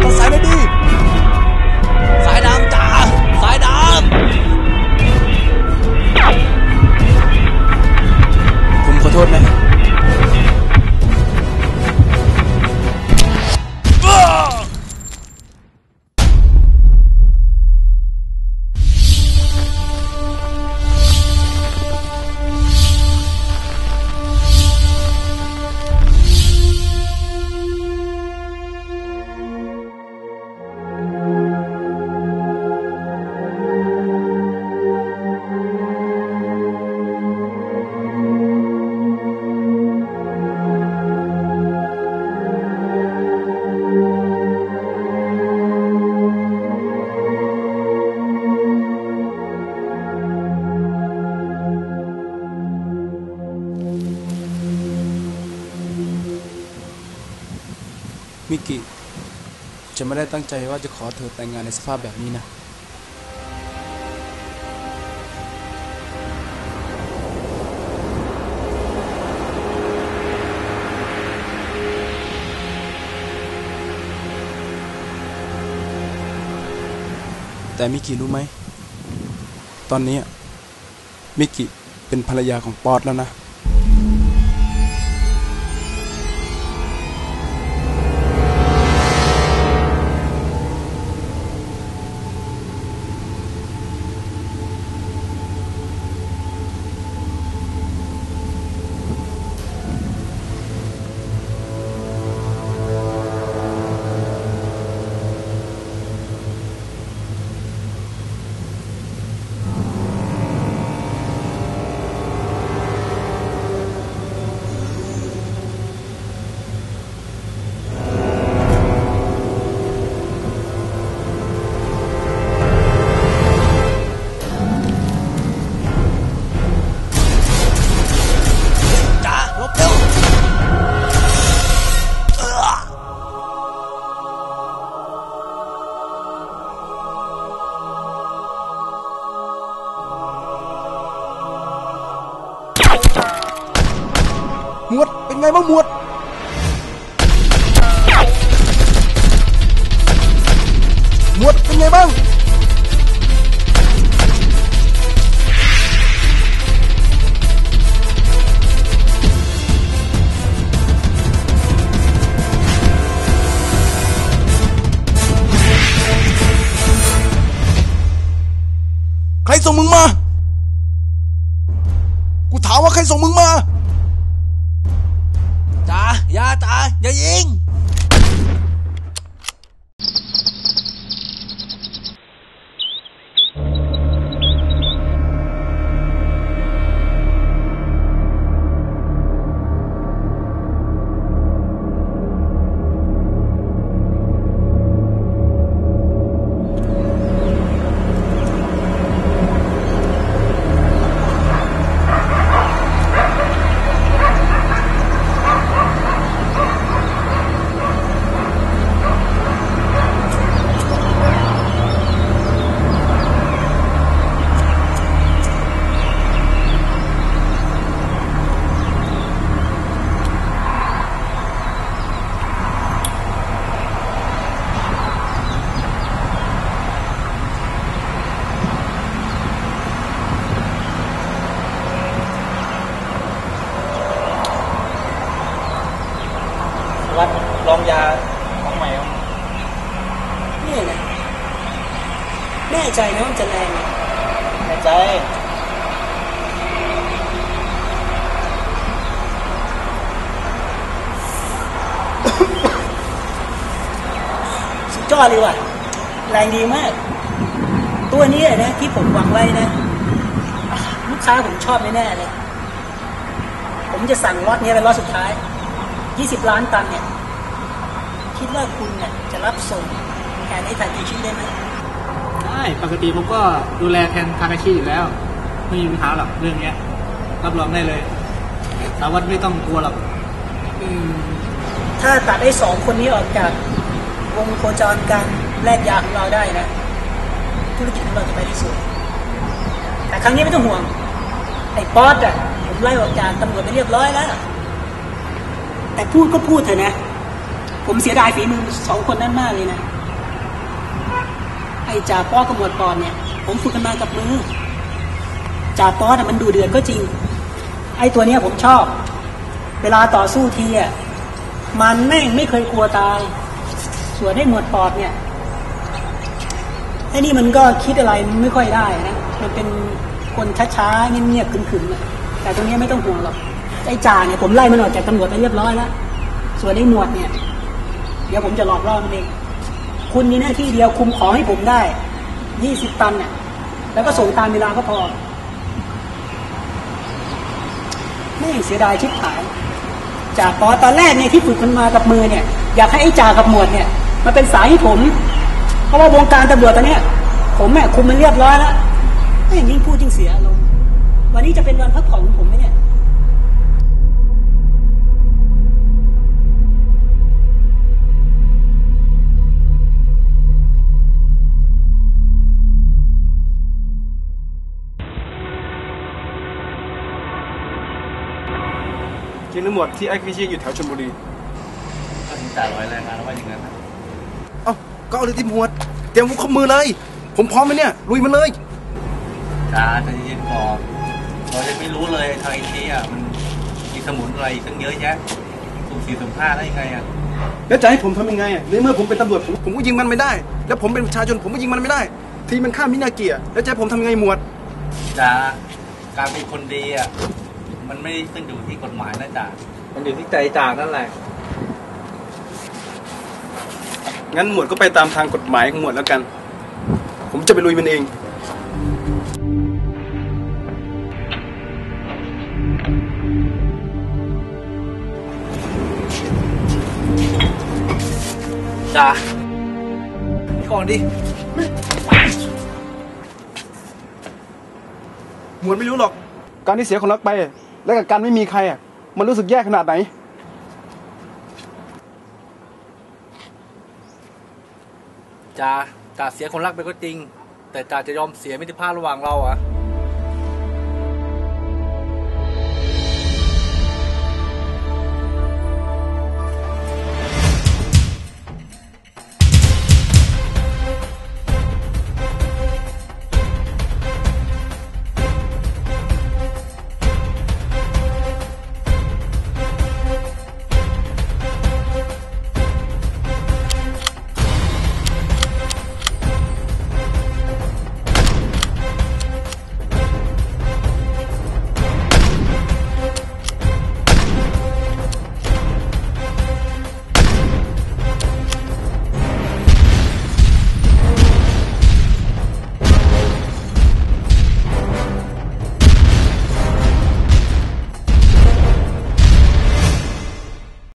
Cause I ไม่ได้ตั้งใจว่าจะขอเธอแต่งงานในสภาพแบบนี้นะแต่มิกิรู้ไหม ตอนนี้มิกิเป็นภรรยาของปอตแล้วนะ หมวดเป็นไงบ้างหมวดหมวดเป็นไงบ้างใครส่งมึงมา กูถามว่าใครส่งมึงมา ใจนะว่ามันจะแรงใจสุดยอดเลยว่ะ แรงดีมาก ตัวนี้นะที่ผมหวังไว้นะ ลูกค้าผมชอบแน่เลย ผมจะสั่งล็อตนี้เป็นล็อตสุดท้าย 20 ล้านตันเนี่ย คิดว่าคุณเนี่ยจะรับส่งแทนไอ้ทาเกชิได้ไหม ได้ปกติผมก็ดูแลแทนทาคาชิอยู่แล้ว ไม่มีปัญหาหรอกเรื่องเนี้ย รับรองได้เลยสาวัตไม่ต้องกลัวหรอกอืมถ้าตัดไอ้สองคนนี้ออกจากวงโคจรการแลกยาของเราได้นะ ธุรกิจของเราจะไปได้สวยแต่ครั้งนี้ไม่ต้องห่วง ไอ้ป๊อตอะผมไล่ออกจากตำรวจไปเรียบร้อยแล้ว แต่พูดก็พูดเถอะนะ ผมเสียดายฝีมือสองคนนั้นมากเลยนะ ไอ้จ่าป๊อกับหมวดปอนเนี่ย ผมฝึกกันมากับมือจ่าป๊อตอะมันดูเดือดก็จริง ไอ้ตัวเนี้ยผมชอบ เวลาต่อสู้ทีอะมันแม่งไม่เคยกลัวตาย ส่วนไอ้หมวดปอดเนี่ยไอ้นี่มันก็คิดอะไรไม่ค่อยได้นะ มันเป็นคนช้าๆเงียบๆขึมๆอะแต่ตรงเนี้ยไม่ต้องห่วงหรอก ไอ้จ่าเนี่ยผมไล่มันออกจากตำรวจไปเรียบร้อยแล้ว ส่วนไอ้หมวดเนี่ย เดี๋ยวผมจะหลอกล่อมันเอง คุณมีหน้าที่เดียวคุมของให้ผมได้ยี่สิบตันเนี่ยแล้วก็ส่งตามเวลาก็พอแม่เสียดายชิบหาย จากปอตอนแรกเนี่ยที่ฝึกมันมากับมือเนี่ย อยากให้ไอ้จ่ากับหมวดเนี่ยมาเป็นสายให้ผม เพราะว่าวงการตำรวจตอนเนี้ย ผมแม่คุมมันเรียบร้อยแล้วแม่ยิ่งพูดยิ่งเสียอารมณ์วันนี้จะเป็นวันพักผ่อนของผมไหมเนี่ย วดที่ไอ้พิชิตอยู่แถวชลบุรีก็ถึงจ่าร้อยรายงานแล้วว่าอย่างนั้นนะเอ้าก็เอาเลยที่หมวดเตรียมอาวุธครบมือเลย ผมพร้อมไหมเนี่ยลุยมันเลยจ่าใจะเย็นก่อนเรายังไม่รู้เลยทางไอทีอะมันมีสมุนอะไรตั้งเยอะแยะสุ่มสี่สุ่มห้าได้ยังไงอะแล้วจะให้ผมทำยังไงอะในเมื่อผมเป็นตำรวจผมผมก็ยิงมันไม่ได้ แล้วผมเป็นประชาชนผมก็ยิงมันไม่ได้ ทีมันฆ่ามินาเกียแล้วจะให้ผมทำยังไงหมวด จ่าการเป็นคนดีอะ มันไม่ได้ขึ้นอยู่ที่กฎหมายนะจ่ามันอยู่ที่ใจจ่านั่นแหละ งั้นหมวดก็ไปตามทางกฎหมายของหมวดแล้วกัน ผมจะไปลุยมันเองจ่าก่อนดิ หมวดไม่รู้หรอก การที่เสียคนรักไป และกับการไม่มีใครอะ มันรู้สึกแย่ขนาดไหน จ่าจ่าเสียคนรักไปก็จริง แต่จ่าจะยอมเสียมิตรภาพระหว่างเราเหรอะ